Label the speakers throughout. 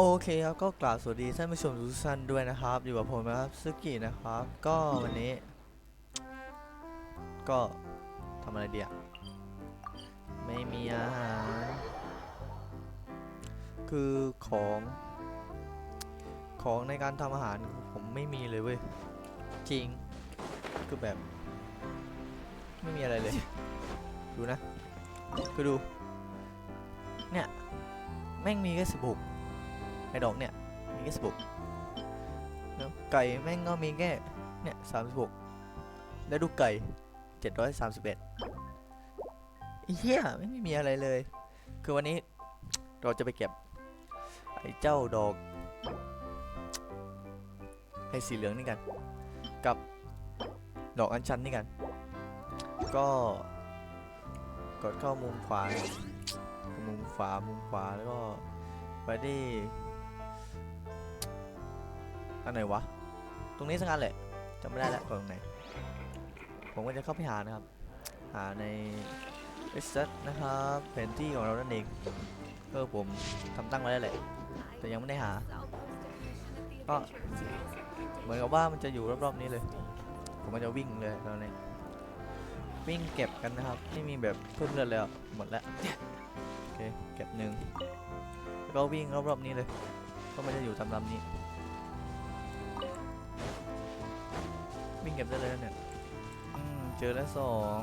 Speaker 1: โอเคครับก็กล่าวสวัสดีท่านผู้ชมทุกท่านด้วยนะครับ อยู่กับผมนะครับซึกินะครับ ก็วันนี้ ก็ทำอะไรเดียไม่มีอาหาร คือของ ของในการทำอาหารผมไม่มีเลยเว้ย จริง คือแบบ ไม่มีอะไรเลย ดูนะ คือดู เนี่ย แม่งมีแค่สิบหก ไอ้ดอกเนี่ยมีแค่สิบหกไก่แม่งก็มีแค่เนี่ยสามสิบหกแล้วดูไก่เจ็ดร้อยสามสิบเอ็ดเฮียไม่มีอะไรเลย คือวันนี้เราจะไปเก็บ ไอ้เจ้าดอกไอ้สีเหลืองนี่กัน กับดอกอัญชันนี่กัน ก็กดเข้ามุมขวา มุมขวา มุมขวา แล้วก็ไปที่ อันไหนวะ ตรงนี้สักอันแหละจำไม่ได้แล้วกดตรงไหน ผมก็จะเข้าไปหานะครับ หาใน e x c e t นะครับแผนที่ของเรานั่นเองเออผมทำตั้งไว้แล้วแหละ แต่ยังไม่ได้หา ก็เหมือนกับว่ามันจะอยู่รอบๆนี้เลย ผมก็จะวิ่งเลยตอนนี้วิ่งเก็บกันนะครับ ไม่มีแบบเพิ่มเลือดแล้วหมดแล้วโอเคเก็บหนึ่งแล้วก็วิ่งรอบๆนี้เลย ก็มันจะอยู่ตามลำนี้ วิ่งเก็บได้เลยนะเนี่ยอืมเจอแล้วสอง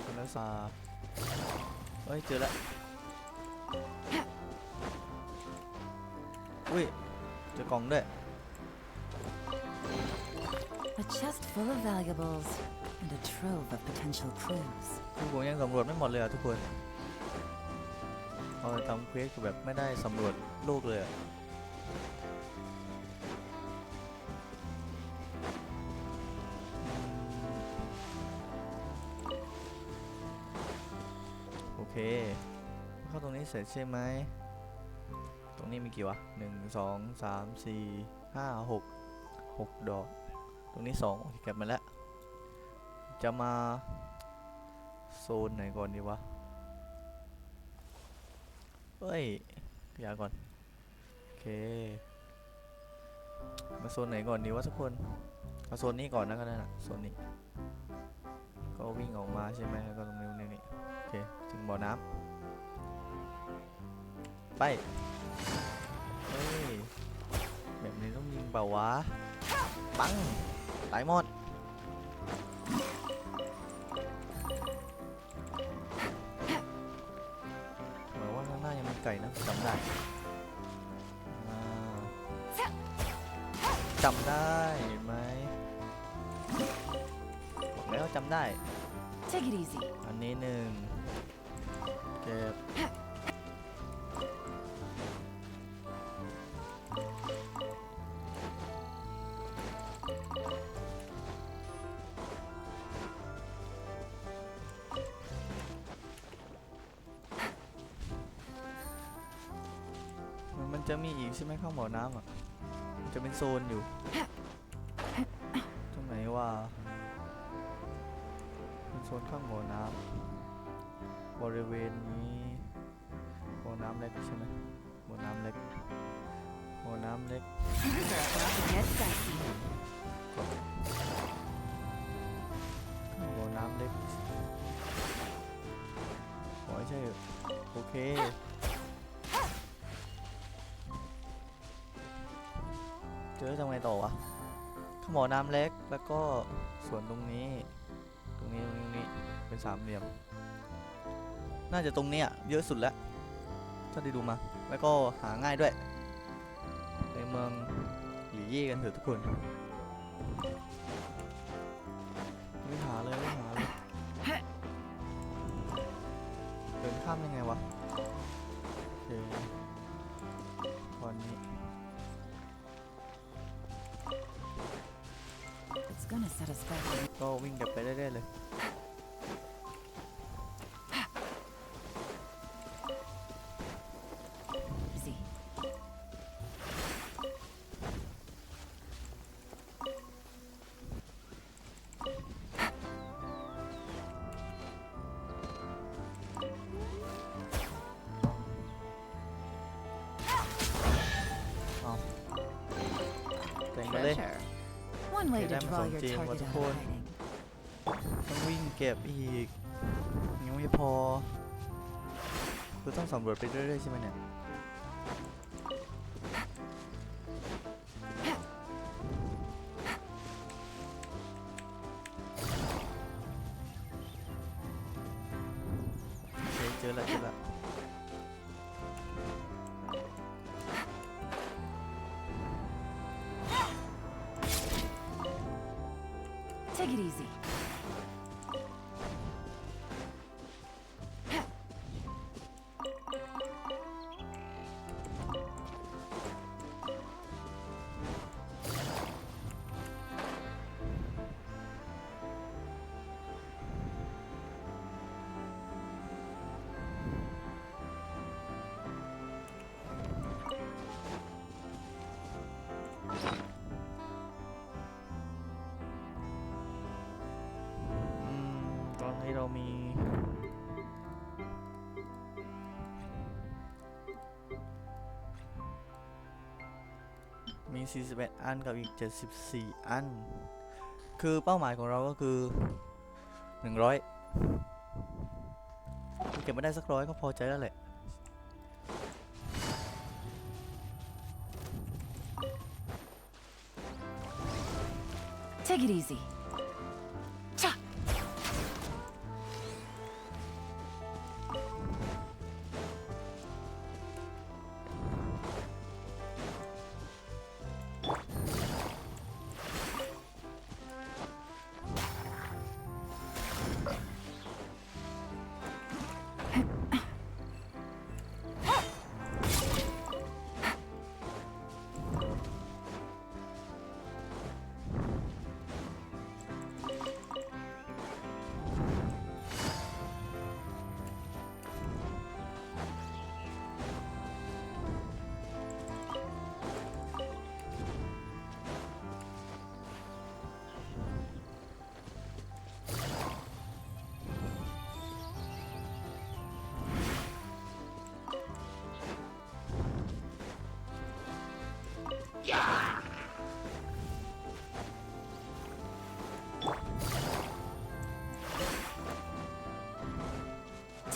Speaker 1: เจอแล้วสามเฮ้ยเจอแล้วอุ้ยเจอกล่องด้วย
Speaker 2: A chest full of valuables and a trove of potential clues.
Speaker 1: คือผมยังสำรวจไม่หมดเลยอะทุกคนเอาไปทำเควสคือแบบไม่ได้สำรวจโลกเลยอะ เค เข้าตรงนี้เสร็จใช่ไหม ตรงนี้มีกี่วะหนึ่งสองสามสี่ห้าหกหกดอก ตรงนี้สองโอเคเก็บมาแล้ว จะมาโซนไหนก่อนดีวะ เฮ้ยขยาก่อน โอเค มาโซนไหนก่อนดีวะทุกคน เอาโซนนี้ก่อนนะก็ได้นะโซนนี้ ก็วิ่งออกมาใช่ไหมแล้วก็ตรงนี้ตรงนี้โอเค บ่อน้ำไปเฮ้ยแบบนี้ต้องยิงเปล่าวะปังตายหมดเหมือนว่าข้างหน้ายังมีไก่นะจำได้อ่าจำได้เห็นไหมบอกแล้วจำได้
Speaker 2: Take it easy.
Speaker 1: อันนี้หนึ่ง เก็บมันจะมีอีกใช่ไหมข้างบ่อน้ำอะ มันจะเป็นโซนอยู่ ตรงไหนว่าเป็นโซนข้างบ่อน้ำ บริเวณนี้บ่อน้ำเล็กใช่ไหมบ่อน้ำเล็กบ่อน้ำเล็ก
Speaker 2: About to get sassy.
Speaker 1: ข้างบ่อน้ำเล็กขอให้ใช่โอเคเจอทำไงต่อวะข้างบ่อน้ำเล็กแล้วก็ส่วนตรงนี้ ตรงนี้ตรงนี้เป็นสามเหลี่ยม น่าจะตรงเนี้ยเยอะสุดแล้วถ้าได้ดูมา แล้วก็หาง่ายด้วย ในเมืองหลีเย่กันเถอะทุกคน ไม่หาเลยไม่หาเลยเดินข้ามยังไงวะโอเควันนี้
Speaker 2: It's gonna set us back.
Speaker 1: ก็วิ่งกลับไปเรื่อยๆเลย
Speaker 2: One way to
Speaker 1: Kailangan
Speaker 2: draw your
Speaker 1: masonjing,
Speaker 2: target out of
Speaker 1: waterfall.
Speaker 2: hiding.
Speaker 1: ต้องวิ่งเก็บอีก ยังไม่พอคือต้องสำรวจไปเรื่อยๆใช่ไหมเนี่ย
Speaker 2: it easy.
Speaker 1: เรามี มี 41 อันกับอีก 74 อัน คือเป้าหมายของเราก็คือ 100 เก็บมาได้สักร้อยก็พอใจแล้วแหละ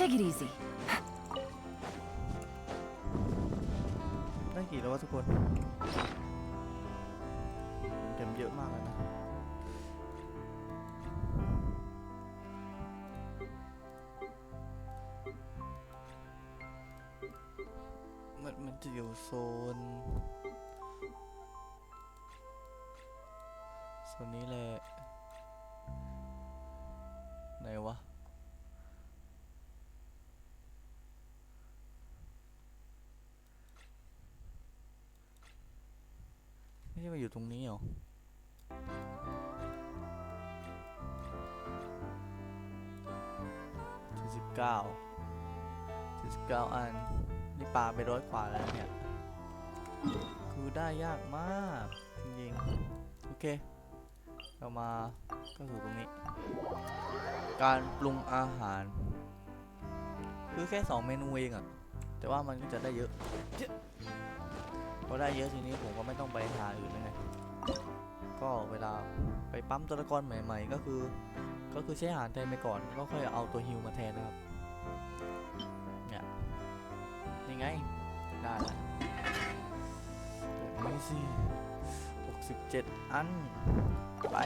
Speaker 2: Take it easy.
Speaker 1: ได้กี่แล้ววะทุกคนเก็บเยอะมากเลยนะ มันมันจะอยู่โซน โซนนี้แหละ ไหนวะ ไม่ใช่มา อยู่ตรงนี้เหรอเจ็ดสิบเก้าเจ็ดสิบเก้าอัน นี่ปลาไปร้อยกว่าแล้วเนี่ย คือได้ยากมาก จริงๆ โอเค เรามาก็คือตรงนี้ การปรุงอาหาร คือแค่สองเมนูเองอะ แต่ว่ามันก็จะได้เยอะพอได้เยอะทีนี้ผมก็ไม่ต้องไปหาอื่นแล้วไงก็เวลาไปปั๊มตัวละครใหม่ ๆ ก็คือ ก็คือใช้อาหารแทนไปก่อนก็ค่อยเอาตัวฮิวมาแทนนะครับเนี่ยนี่ไงได้แล้วแบบนี้สิ67 อัน ไป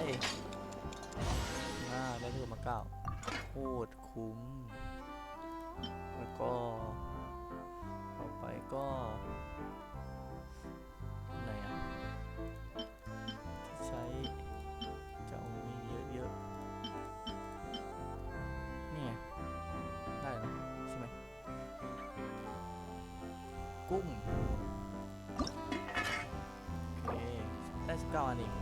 Speaker 1: อ่าได้เพิ่มมาเก้าโคตรคุ้ม แล้วก็ ก็ไหนอะที่ใช้จะเอามีเยอะๆนี่ไงได้แล้วใช่ไหมกุ้งโอเคได้สิบเก้าอันอีก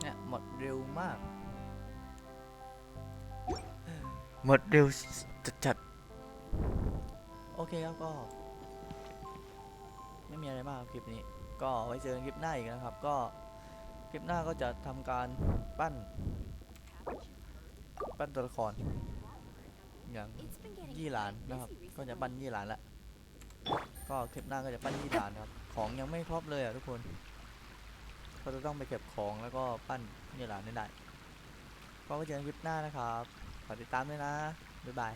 Speaker 1: เนี่ยหมดเร็วมากหมดเร็ว จัดๆ โอเคครับก็ ไม่มีอะไรมากครับคลิปนี้ ก็ไว้เจอกันคลิปหน้าอีกนะครับ ก็คลิปหน้าก็จะทำการปั้น ปั้นตัวละครอย่างยี่หลานนะครับ ก็จะปั้นยี่หลานละก็คลิปหน้าก็จะปั้นที่ด่านครับ ของยังไม่ครบเลยอะทุกคน ก็จะต้องไปเก็บของแล้วก็ปั้นที่ด่านได้ก็ไว้เจอกันคลิปหน้านะครับฝากติดตามด้วยนะบ๊ายบาย